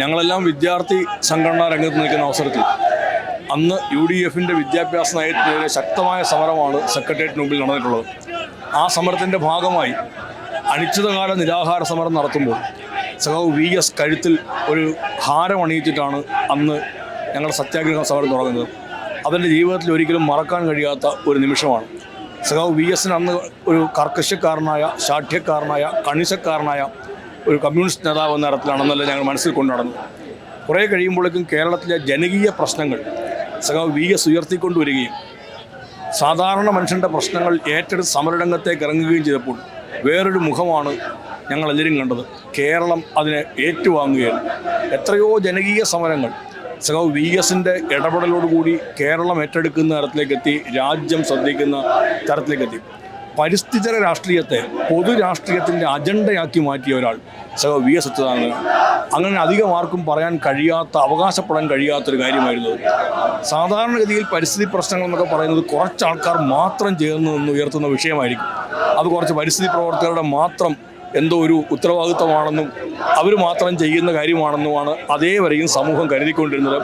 ഞങ്ങളെല്ലാം വിദ്യാർത്ഥി സംഘടനാ രംഗത്ത് നിൽക്കുന്ന അവസരത്തിൽ അന്ന് യു ഡി എഫിന്റെ വിദ്യാഭ്യാസ നയത്തിനെതിരെ ശക്തമായ സമരമാണ് സെക്രട്ടേറിയറ്റിന് മുമ്പിൽ നടന്നിട്ടുള്ളത്. ആ സമരത്തിന്റെ ഭാഗമായി അനിശ്ചിതകാല നിരാഹാര സമരം നടത്തുമ്പോൾ സഖാവ് വി എസ് കഴുത്തിൽ ഒരു ഹാരം അണിയിച്ചിട്ടാണ് അന്ന് ഞങ്ങളുടെ സത്യാഗ്രഹ സമരം തുടങ്ങുന്നത്. അതെന്റെ ജീവിതത്തിൽ ഒരിക്കലും മറക്കാൻ കഴിയാത്ത ഒരു നിമിഷമാണ്. സഖാവ് വി എസിന് അന്ന് ഒരു കർക്കശക്കാരനായ ശാഠ്യക്കാരനായ കണിശക്കാരനായ ഒരു കമ്മ്യൂണിസ്റ്റ് നേതാവ് എന്ന തരത്തിലാണെന്നല്ല ഞങ്ങൾ മനസ്സിൽ കൊണ്ടു നടന്നു കുറേ കഴിയുമ്പോഴേക്കും കേരളത്തിലെ ജനകീയ പ്രശ്നങ്ങൾ സഖാവ് വി എസ് ഉയർത്തിക്കൊണ്ടുവരികയും സാധാരണ മനുഷ്യന്റെ പ്രശ്നങ്ങൾ ഏറ്റെടുത്ത് സമരരംഗത്തേക്ക് ഇറങ്ങുകയും ചെയ്തപ്പോൾ വേറൊരു മുഖമാണ് ഞങ്ങളെല്ലാവരും കണ്ടത്. കേരളം അതിനെ ഏറ്റുവാങ്ങുകയാണ്. എത്രയോ ജനകീയ സമരങ്ങൾ സഖാവ് വി എസിന്റെ ഇടപെടലോടുകൂടി കേരളം ഏറ്റെടുക്കുന്ന തരത്തിലേക്കെത്തി രാജ്യം ശ്രദ്ധിക്കുന്ന തരത്തിലേക്കെത്തി പരിസ്ഥിതിര രാഷ്ട്രീയത്തെ പൊതു രാഷ്ട്രീയത്തിന്റെ അജണ്ടയാക്കി മാറ്റിയ ഒരാൾ സഹ വി എസ് അച്യുതാനന്ദൻ. അങ്ങനെ അധികം ആർക്കും പറയാൻ കഴിയാത്ത അവകാശപ്പെടാൻ കഴിയാത്തൊരു കാര്യമായിരുന്നു. സാധാരണഗതിയിൽ പരിസ്ഥിതി പ്രശ്നങ്ങൾ എന്നൊക്കെ പറയുന്നത് കുറച്ച് ആൾക്കാർ മാത്രം ചേർന്ന് നിന്ന് ഉയർത്തുന്ന വിഷയമായിരിക്കും. അത് കുറച്ച് പരിസ്ഥിതി പ്രവർത്തകരുടെ മാത്രം എന്തോ ഒരു ഉത്തരവാദിത്വമാണെന്നും അവർ മാത്രം ചെയ്യുന്ന കാര്യമാണെന്നുമാണ് അതേവരെയും സമൂഹം കരുതിക്കൊണ്ടിരുന്നത്.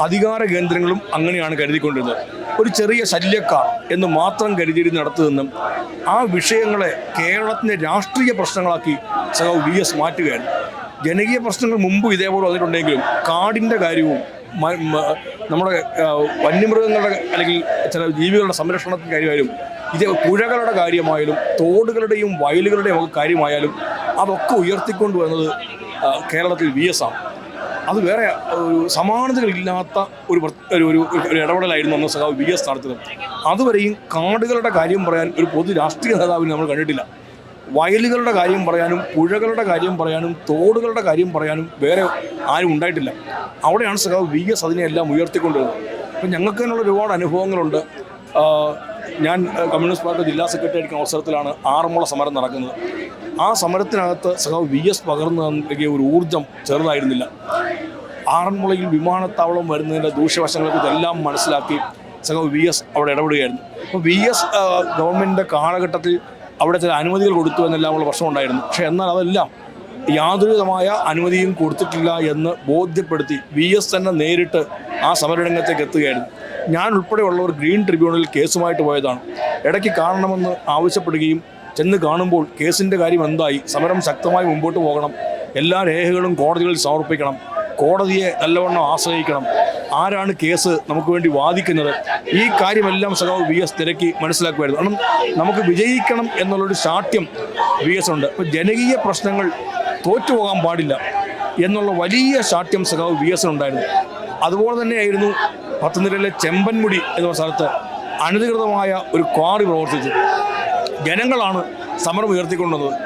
അധികാര കേന്ദ്രങ്ങളും അങ്ങനെയാണ് കരുതിക്കൊണ്ടിരുന്നത്. ഒരു ചെറിയ ശല്യക്കാർ എന്ന് മാത്രം കരുതിരി നടത്തു നിന്നും ആ വിഷയങ്ങളെ കേരളത്തിന്റെ രാഷ്ട്രീയ പ്രശ്നങ്ങളാക്കി സഖാവ് വി എസ് മാറ്റുകയാണ്. ജനകീയ പ്രശ്നങ്ങൾ മുമ്പ് ഇതേപോലെ വന്നിട്ടുണ്ടെങ്കിലും കാടിന്റെ കാര്യവും നമ്മുടെ വന്യമൃഗങ്ങളുടെ അല്ലെങ്കിൽ ചില ജീവികളുടെ സംരക്ഷണത്തിന്റെ കാര്യമായാലും ഇത് പുഴകളുടെ കാര്യമായാലും തോടുകളുടെയും വയലുകളുടെയും ഒക്കെ കാര്യമായാലും അതൊക്കെ ഉയർത്തിക്കൊണ്ട് വരുന്നത് കേരളത്തിൽ വി എസ് ആണ്. അത് വേറെ ഒരു സമാനതകളില്ലാത്ത ഒരു ഒരു ഒരു ഇടപെടലായിരുന്നു അന്ന് സഖാവ് വി എസ് നടത്തുന്നത് അതുവരെയും കാടുകളുടെ കാര്യം പറയാൻ ഒരു പൊതു രാഷ്ട്രീയ നേതാവിനെ നമ്മൾ കണ്ടിട്ടില്ല. വയലുകളുടെ കാര്യം പറയാനും പുഴകളുടെ കാര്യം പറയാനും തോടുകളുടെ കാര്യം പറയാനും വേറെ ആരും ഉണ്ടായിട്ടില്ല. അവിടെയാണ് സഖാവ് വി എസ് അതിനെയെല്ലാം ഉയർത്തിക്കൊണ്ടിരുന്നത്. അപ്പം ഞങ്ങൾക്ക് തന്നെയുള്ള ഒരുപാട് അനുഭവങ്ങളുണ്ട്. ഞാൻ കമ്മ്യൂണിസ്റ്റ് പാർട്ടി ജില്ലാ സെക്രട്ടറി ആയിരിക്കുന്ന അവസരത്തിലാണ് ആറന്മുള സമരം നടക്കുന്നത്. ആ സമരത്തിനകത്ത് സഖാവ് വി എസ് പകർന്നു നൽകിയ ഒരു ഊർജം ചെറുതായിരുന്നില്ല. ആറന്മുളയിൽ വിമാനത്താവളം വരുന്നതിന്റെ ദൂഷ്യവശങ്ങളെക്കുറിച്ച് എല്ലാം മനസ്സിലാക്കി സംഘം വി എസ് അവിടെ ഇടപെടുകയായിരുന്നു. അപ്പോൾ വി എസ് ഗവൺമെന്റിന്റെ കാലഘട്ടത്തിൽ അവിടെ ചില അനുമതികൾ കൊടുത്തു എന്നെല്ലാം ഉള്ള പ്രശ്നമുണ്ടായിരുന്നു. പക്ഷേ എന്നാൽ അതെല്ലാം യാതൊരുവിധമായ അനുമതിയും കൊടുത്തിട്ടില്ല എന്ന് ബോധ്യപ്പെടുത്തി വി എസ് തന്നെ നേരിട്ട് ആ സമരരംഗത്തേക്ക് എത്തുകയായിരുന്നു. ഞാൻ ഉൾപ്പെടെയുള്ളവർ ഗ്രീൻ ട്രിബ്യൂണലിൽ കേസുമായിട്ട് പോയതാണ്. ഇടയ്ക്ക് കാണണമെന്ന് ആവശ്യപ്പെടുകയും ചെന്ന് കാണുമ്പോൾ കേസിന്റെ കാര്യം എന്തായി സമരം ശക്തമായി മുമ്പോട്ട് പോകണം എല്ലാ രേഖകളും കോടതികളിൽ സമർപ്പിക്കണം കോടതിയെ നല്ലവണ്ണം ആശ്രയിക്കണം. ആരാണ് കേസ് നമുക്ക് വേണ്ടി വാദിക്കുന്നത്? ഈ കാര്യമെല്ലാം സഖാവ് വി എസ് തിരക്കി മനസ്സിലാക്കുമായിരുന്നു. കാരണം നമുക്ക് വിജയിക്കണം എന്നുള്ളൊരു ശാഠ്യം വി എസ് ഉണ്ട്. അപ്പോൾ ജനകീയ പ്രശ്നങ്ങൾ തോറ്റുപോകാൻ പാടില്ല എന്നുള്ള വലിയ ശാഠ്യം സഖാവ് വി എസ് ഉണ്ടായിരുന്നു. അതുപോലെ തന്നെയായിരുന്നു പത്തനംതിട്ടയിലെ ചെമ്പൻമുടി എന്ന സ്ഥലത്ത് അനധികൃതമായ ഒരു ക്വാറി പ്രവർത്തിച്ചു ജനങ്ങളാണ് സമരം ഉയർത്തിക്കൊണ്ടുവന്നത്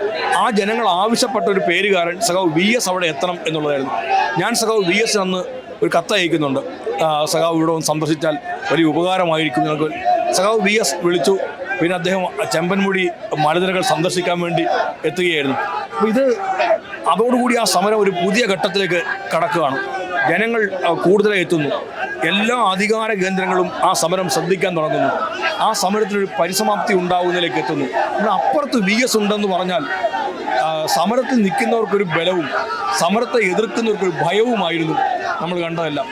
ആ ജനങ്ങൾ ആവശ്യപ്പെട്ട ഒരു പേരുകാരൻ സഖാവ് വി എസ് അവിടെ എത്തണം എന്നുള്ളതായിരുന്നു. ഞാൻ സഖാവ് വി എസ് അന്ന് ഒരു കത്ത് അയക്കുന്നുണ്ട്. സഖാവ് ഇവിടെ ഒന്ന് സന്ദർശിച്ചാൽ വലിയ ഉപകാരമായിരിക്കും നിങ്ങൾക്ക് സഖാവ് വി എസ് വിളിച്ചു. പിന്നെ അദ്ദേഹം ചെമ്പൻമുടി മലനിരകൾ സന്ദർശിക്കാൻ വേണ്ടി എത്തുകയായിരുന്നു. അപ്പോൾ ഇത് അതോടുകൂടി ആ സമരം ഒരു പുതിയ ഘട്ടത്തിലേക്ക് കടക്കുകയാണ്. ജനങ്ങൾ കൂടുതലായി എത്തുന്നു. എല്ലാ അധികാര കേന്ദ്രങ്ങളും ആ സമരം ശ്രദ്ധിക്കാൻ തുടങ്ങുന്നു. ആ സമരത്തിനൊരു പരിസമാപ്തി ഉണ്ടാവുന്നതിലേക്ക് എത്തുന്നു. അപ്പുറത്ത് വി എസ് ഉണ്ടെന്ന് പറഞ്ഞാൽ സമരത്തിൽ നിൽക്കുന്നവർക്കൊരു ബലവും സമരത്തെ എതിർക്കുന്നവർക്കൊരു ഭയവുമായിരുന്നു നമ്മൾ കണ്ടതെല്ലാം.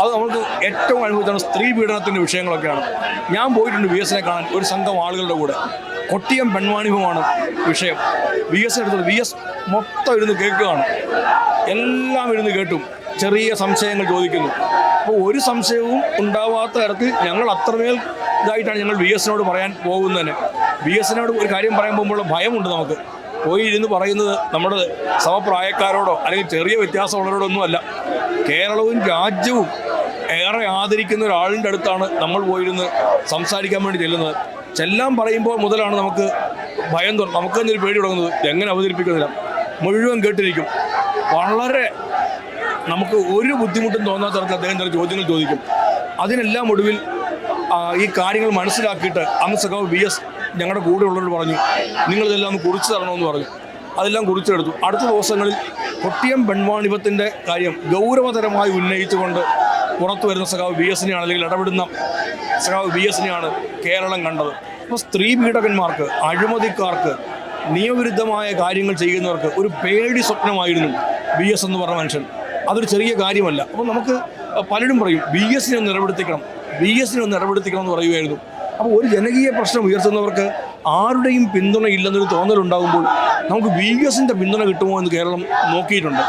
അത് നമുക്ക് ഏറ്റവും അനുഭവിച്ചാണ് സ്ത്രീ പീഡനത്തിന്റെ വിഷയങ്ങളൊക്കെയാണ്. ഞാൻ പോയിട്ടുണ്ട് വി എസിനെ കാണാൻ ഒരു സംഘം ആളുകളുടെ കൂടെ. കൊട്ടിയം പെൺവാണിഭമാണ് വിഷയം. വി എസ് എടുത്തത് വി എസ് മൊത്തം ഇരുന്ന് കേൾക്കുകയാണ്. എല്ലാം ഇരുന്ന് കേട്ടും. ചെറിയ സംശയങ്ങൾ ചോദിക്കുന്നു. അപ്പോൾ ഒരു സംശയവും ഉണ്ടാവാത്ത തരത്തിൽ ഞങ്ങൾ അത്രമേൽ ഇതായിട്ടാണ് ഞങ്ങൾ വി എസിനോട് പറയാൻ പോകുന്നതന്നെ വി എസിനോട് ഒരു കാര്യം പറയാൻ പോകുമ്പോൾ ഭയമുണ്ട് നമുക്ക്. പോയി ഇരുന്ന് പറയുന്നത് നമ്മുടെ സമപ്രായക്കാരോടോ അല്ലെങ്കിൽ ചെറിയ വ്യത്യാസമുള്ളവരോടോ ഒന്നുമല്ല കേരളവും രാജ്യവും ഏറെ ആദരിക്കുന്ന ഒരാളിന്റെ അടുത്താണ് നമ്മൾ പോയിരുന്ന് സംസാരിക്കാൻ വേണ്ടി ചെല്ലുന്നത്. ചെല്ലാൻ പറയുമ്പോൾ മുതലാണ് നമുക്ക് ഭയം തോന്നും. നമുക്ക് തന്നെ ഒരു പേടി തുടങ്ങുന്നത്. എങ്ങനെ അവതരിപ്പിക്കുന്നില്ല. മുഴുവൻ കേട്ടിരിക്കും. വളരെ നമുക്ക് ഒരു ബുദ്ധിമുട്ടും തോന്നാത്ത തരത്തിൽ അദ്ദേഹം ചില ചോദ്യങ്ങൾ ചോദിക്കും. അതിനെല്ലാം ഒടുവിൽ ഈ കാര്യങ്ങൾ മനസ്സിലാക്കിയിട്ട് അന്ന് സഖാവ് വി എസ് ഞങ്ങളുടെ കൂടെ ഉള്ളവർ പറഞ്ഞു നിങ്ങളിതെല്ലാം ഒന്ന് കുറിച്ച് തരണമെന്ന് പറഞ്ഞു. അതെല്ലാം കുറിച്ചെടുത്തു. അടുത്ത ദിവസങ്ങളിൽ കൊട്ടിയം പെൺവാണിപത്തിന്റെ കാര്യം ഗൗരവതരമായി ഉന്നയിച്ചുകൊണ്ട് പുറത്തു വരുന്ന സഖാവ് വി എസിനെയാണ് അല്ലെങ്കിൽ ഇടപെടുന്ന സഖാവ് വി എസിനെയാണ് കേരളം കണ്ടത്. അപ്പോൾ സ്ത്രീ പീഡകന്മാർക്ക് അഴിമതിക്കാർക്ക് നിയമവിരുദ്ധമായ കാര്യങ്ങൾ ചെയ്യുന്നവർക്ക് ഒരു പേടി സ്വപ്നമായിരുന്നു ബി എസ് എന്ന് പറഞ്ഞ മനുഷ്യൻ. അതൊരു ചെറിയ കാര്യമല്ല. അപ്പോൾ നമുക്ക് പലരും പറയും ബി എസിനെ ഒന്ന് ഇടപെടുത്തിക്കണം. ബി എസിനെ ഒന്ന് ഇടപെടുത്തിക്കണം എന്ന് പറയുമായിരുന്നു അപ്പോൾ ഒരു ജനകീയ പ്രശ്നം ഉയർത്തുന്നവർക്ക് ആരുടെയും പിന്തുണ ഇല്ലെന്നൊരു തോന്നലുണ്ടാകുമ്പോൾ നമുക്ക് വി വി എസിന്റെ പിന്തുണ കിട്ടുമോ എന്ന് കേരളം നോക്കിയിട്ടുണ്ട്.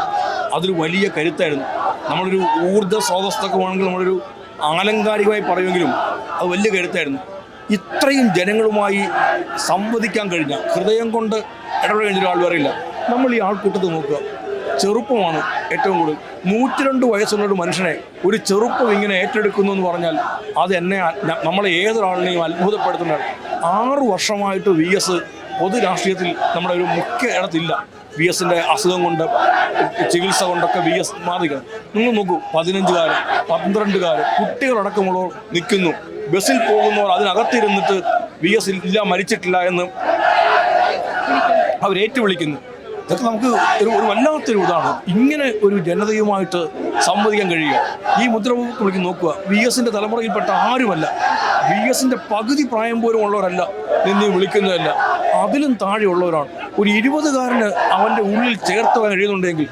അതൊരു വലിയ കരുത്തായിരുന്നു. നമ്മളൊരു ഊർജ സ്രോതസ്സൊക്കെ വേണമെങ്കിൽ നമ്മളൊരു ആലങ്കാരികമായി പറയുമെങ്കിലും അത് വലിയ കരുത്തായിരുന്നു. ഇത്രയും ജനങ്ങളുമായി സംവദിക്കാൻ കഴിഞ്ഞ ഹൃദയം കൊണ്ട് ഇടപെടാൻ കഴിഞ്ഞ വേറെ ഇല്ല നമ്മൾ ഈ ആൾക്കൂട്ടത്ത് നോക്കുക. ചെറുപ്പമാണ് ഏറ്റവും കൂടുതൽ. നൂറ്റിരണ്ട് വയസ്സുള്ള ഒരു മനുഷ്യനെ ഒരു ചെറുപ്പം ഇങ്ങനെ ഏറ്റെടുക്കുന്നു എന്ന് പറഞ്ഞാൽ അത് എന്നെ നമ്മളെ ഏതൊരാളിനെയും അത്ഭുതപ്പെടുത്തുന്നതാണ്. ആറു വർഷമായിട്ട് വി എസ് പൊതു രാഷ്ട്രീയത്തിൽ നമ്മുടെ ഒരു മുഖ്യ ഇടത്തില്ല. വി എസിന്റെ അസുഖം കൊണ്ട് ചികിത്സ കൊണ്ടൊക്കെ വി എസ് മാറിക്കണം നിങ്ങൾ നോക്കൂ പതിനഞ്ചുകാർ പന്ത്രണ്ടുകാർ കുട്ടികളടക്കമുള്ളവർ നിൽക്കുന്നു. ബസ്സിൽ പോകുന്നവർ അതിനകത്തിരുന്നിട്ട് വി എസ് ഇല്ല മരിച്ചിട്ടില്ല എന്ന് അവർ ഏറ്റുവിളിക്കുന്നു ഇതൊക്കെ നമുക്ക് ഒരു ഒരു വല്ലാത്തൊരു ഇതാണ് ഇങ്ങനെ ഒരു ജനതയുമായിട്ട് സംവദിക്കാൻ കഴിയുക. ഈ മുദ്ര വിളിക്ക് നോക്കുക. വി എസിന്റെ തലമുറയിൽപ്പെട്ട ആരുമല്ല. വി എസിന്റെ പകുതി പ്രായം പോലും ഉള്ളവരല്ല നിന്നെ വിളിക്കുന്നതല്ല അതിലും താഴെയുള്ളവരാണ്. ഒരു ഇരുപതുകാരന് അവന്റെ ഉള്ളിൽ ചേർത്ത് കഴിയുന്നുണ്ടെങ്കിൽ